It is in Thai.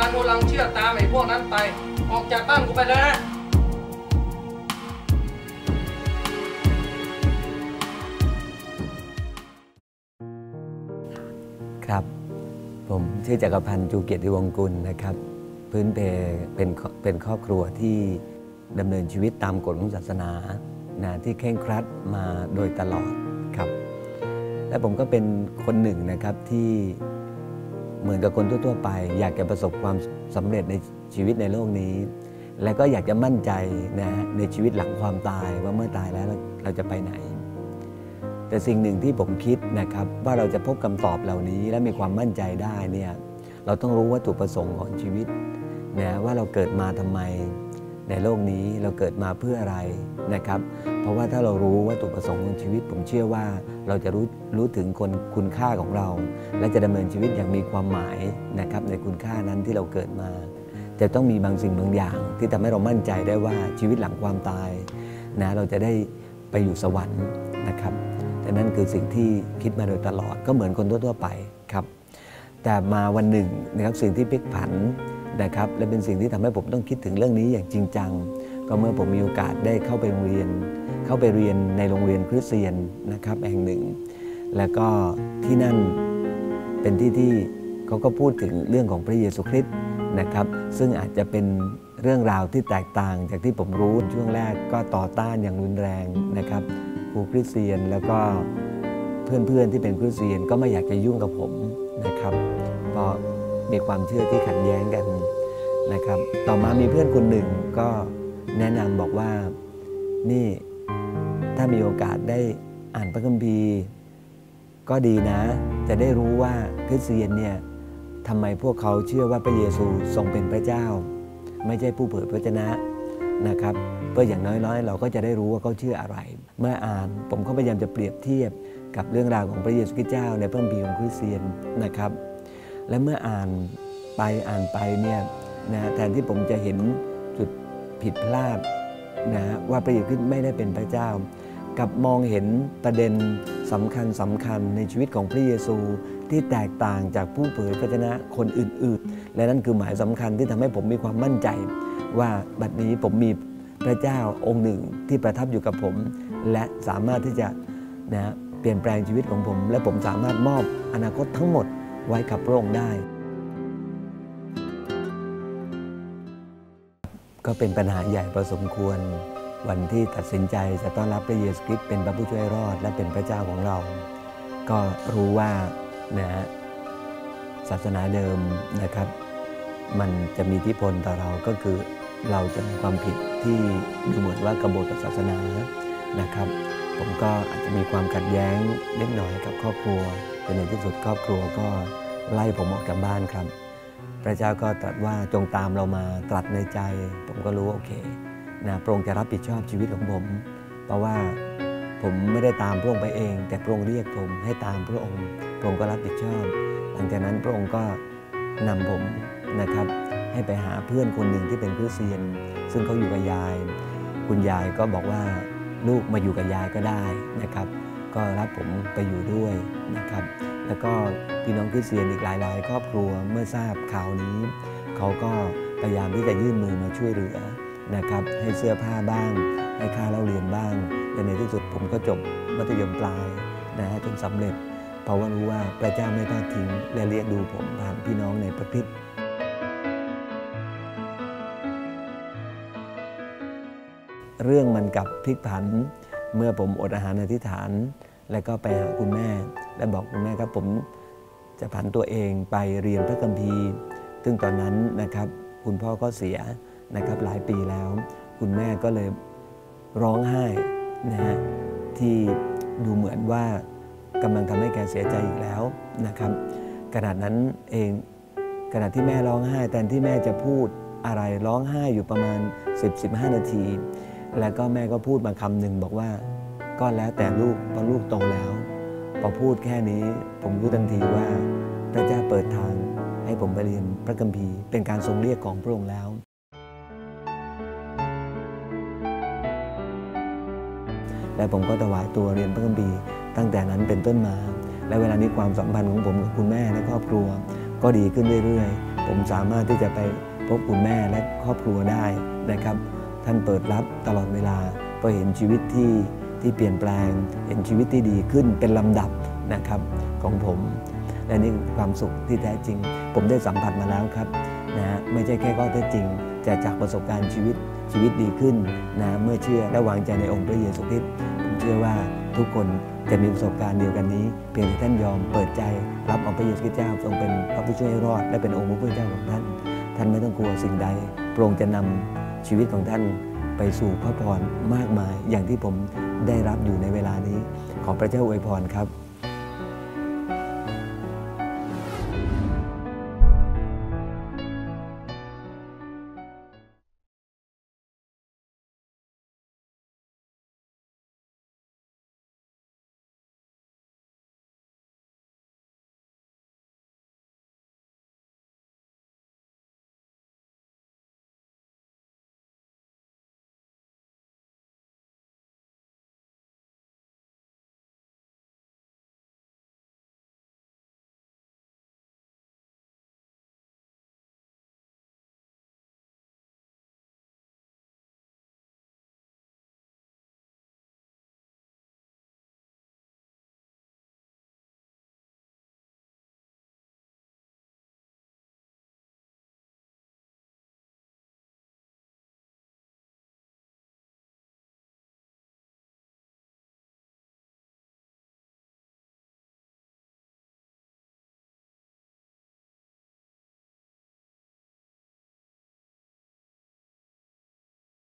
แกยันโนลังเชื่อตามไอ้พวกนั้นไป ออกจากบ้านกูไปเลยนะครับ ผมชื่อจักรพันธ์จูเกียรติวงกุลนะครับ พื้นเพเป็นเป็นครอบครัวที่ดำเนินชีวิตตามกฎของศาสนานะที่เคร่งครัดมาโดยตลอดครับ และผมก็เป็นคนหนึ่งนะครับที่ เหมือนกับคนทั่วๆไป อยากจะประสบความสำเร็จในชีวิตในโลกนี้ และก็อยากจะมั่นใจนะในชีวิตหลังความตายว่าเมื่อตายแล้วเราจะไปไหน แต่สิ่งหนึ่งที่ผมคิดนะครับ ว่าเราจะพบคำตอบเหล่านี้และมีความมั่นใจได้เนี่ยเราต้องรู้วัตถุประสงค์ของชีวิตนะว่าเราเกิดมาทำไม ในโลกนี้เราเกิดมาเพื่ออะไรนะครับ เพราะว่าถ้าเรารู้วัตถุประสงค์ของชีวิต ผมเชื่อว่าเราจะรู้รู้ถึงคนคุณค่าของเรา และจะดำเนินชีวิตอย่างมีความหมายนะครับในคุณค่านั้นที่เราเกิดมาแต่ต้องมีบางสิ่งบางอย่าง ที่ทำให้เรามั่นใจได้ว่าชีวิตหลังความตายนะเราจะได้ไปอยู่สวรรค์นะครับแต่นั่นคือสิ่งที่คิดมาโดยตลอดก็เหมือนคนทั่วๆไปครับแต่มาวันหนึ่งนะครับสิ่งที่พลิกผัน นะครับและเป็นสิ่งที่ทำให้ผมต้องคิดถึงเรื่องนี้อย่างจริงจัง ก็เมื่อผมมีโอกาสได้เข้าไปเรียน เข้าไปเรียนในโรงเรียนคริสเตียนนะครับแห่งหนึ่ง แล้วก็ที่นั่นเป็นที่ที่เขาก็พูดถึงเรื่องของพระเยซูคริสต์นะครับ ซึ่งอาจจะเป็นเรื่องราวที่แตกต่างจากที่ผมรู้ช่วงแรกก็ต่อต้านอย่างรุนแรงนะครับครูคริสเตียนแล้วก็เพื่อนๆที่เป็นคริสเตียนก็ไม่อยากจะยุ่งกับผมนะครับเพราะ มีความเชื่อที่ขัดแย้งกันนะครับ ต่อมามีเพื่อนคนหนึ่งก็แนะนำบอกว่านี่ถ้ามีโอกาสได้อ่านพระคัมภีร์ก็ดีนะ จะได้รู้ว่าคริสเตียนเนี่ยทำไมพวกเขาเชื่อว่าพระเยซูทรงเป็นพระเจ้า ไม่ใช่ผู้เผยพระวจนะนะครับเพื่ออย่างน้อยๆ เราก็จะได้รู้ว่าเขาเชื่ออะไร เมื่ออ่านผมก็พยายามจะเปรียบเทียบกับเรื่องราวของพระเยซูคริสต์เจ้าในพระคัมภีร์ของคริสเตียนนะครับ และเมื่ออ่านไปอ่านไปเนี่ยนะแทนที่ผมจะเห็นจุดผิดพลาดนะว่าพระเยซูคริสต์ไม่ได้เป็นพระเจ้า กับมองเห็นประเด็นสำคัญสำคัญในชีวิตของพระเยซูที่แตกต่างจากผู้เผยพระชนะคนอื่น ๆ และนั่นคือหมายสำคัญที่ทำให้ผมมีความมั่นใจ ว่าบัดนี้ผมมีพระเจ้าองค์หนึ่งที่ประทับอยู่กับผม และสามารถที่จะนะเปลี่ยนแปลงชีวิตของผม และผมสามารถมอบอนาคตทั้งหมด ไว้กับพระองค์ได้ ก็เป็นปัญหาใหญ่พอสมควร วันที่ตัดสินใจจะต้อนรับพระเยซูคริสต์เป็นพระผู้ช่วยรอดและเป็นพระเจ้าของเรา ก็รู้ว่านะศาสนาเดิมนะครับ มันจะมีอิทธิพลต่อเราก็คือเราจะมีความผิดที่ดูเหมือนว่ากบฏกับศาสนานะครับ ผมก็อาจจะมีความขัดแย้งเล็กน้อยกับครอบครัวแต่ในที่สุดครอบครัวก็ ไล่ผมออกจากบ้านครับ พระเจ้าก็ตรัสว่าจงตามเรามาตรัสในใจ ผมก็รู้โอเคนะพระองค์จะรับผิดชอบชีวิตของผม เพราะว่าผมไม่ได้ตามพระองค์ไปเอง แต่พระองค์เรียกผมให้ตามพระองค์พระองค์ก็รับผิดชอบ หลังจากนั้นพระองค์ก็นำผมนะครับ ให้ไปหาเพื่อนคนหนึ่งที่เป็นคริสเตียน ซึ่งเขาอยู่กับยาย คุณยายก็บอกว่าลูกมาอยู่กับยายก็ได้นะครับ ก็รับผมไปอยู่ด้วยนะครับ แล้วก็พี่น้องคริสเตียนอีกหลาย ๆ ครอบครัวเมื่อทราบข่าวนี้ เขาก็พยายามที่จะยื่นมือมาช่วยเหลือนะครับให้เสื้อผ้าบ้าง ให้ค่าเล่าเรียนบ้างแต่ในที่สุดผมก็จบมัธยมปลายนะฮะจนสำเร็จ เพราะว่ารู้ว่าพระเจ้าไม่ทอดทิ้งและเรียกดูผมผ่านพี่น้องในพระคริสต์เรื่องมันกับพลิกผัน เมื่อผมอดอาหารอธิษฐาน แล้วก็ไปหาคุณแม่ และบอกคุณแม่ครับผมจะผันตัวเองไปเรียนพระคัมภีร์ ซึ่งตอนนั้นนะครับคุณพ่อก็เสียนะครับหลายปีแล้ว คุณแม่ก็เลยร้องไห้นะฮะที่ดูเหมือนว่ากำลังทำให้แกเสียใจอีกแล้วนะครับขนาดนั้นเองขณะที่แม่ร้องไห้แทนที่แม่จะพูดอะไรร้องไห้อยู่ประมาณ 10-15 นาที แล้วก็แม่ก็พูดมาคำหนึ่งบอกว่าก็แล้วแต่ลูกเพราะลูกโตแล้ว พอพูดแค่นี้ผมรู้ทันทีว่าพระเจ้าเปิดทางให้ผมไปเรียนพระคัมภีร์เป็นการทรงเรียกของพระองค์แล้ว และผมก็ถวายตัวเรียนพระคัมภีร์ตั้งแต่นั้นเป็นต้นมา และเวลานี้ความสัมพันธ์ของผมกับคุณแม่และครอบครัว ก็ดีขึ้นเรื่อยๆ ผมสามารถที่จะไปพบคุณแม่และครอบครัวได้นะครับ ท่านเปิดรับตลอดเวลาเพราะเห็นชีวิตที่ ที่เปลี่ยนแปลงเห็นชีวิตที่ดีขึ้นเป็นลำดับนะครับของผม และนี่คือความสุขที่แท้จริง ผมได้สัมผัสมาแล้วครับนะฮะไม่ใช่แค่ข้อเท็จจริงแต่จากประสบการณ์ชีวิตชีวิตดีขึ้นนะเมื่อเชื่อและวางใจในองค์พระเยซูคริสต์ผมเชื่อว่าทุกคนจะมีประสบการณ์เดียวกันนี้ เพียงแต่ท่านยอมเปิดใจรับองค์พระเยซูคริสต์เจ้าทรงเป็นพระผู้ช่วยรอด และเป็นองค์พระผู้เจ้าของท่าน ท่านไม่ต้องกลัวสิ่งใดพระองค์จะนำชีวิตของท่าน ไปสู่พระพรมากมาย อย่างที่ผมได้รับอยู่ในเวลานี้ ขอพระเจ้าอวยพรครับ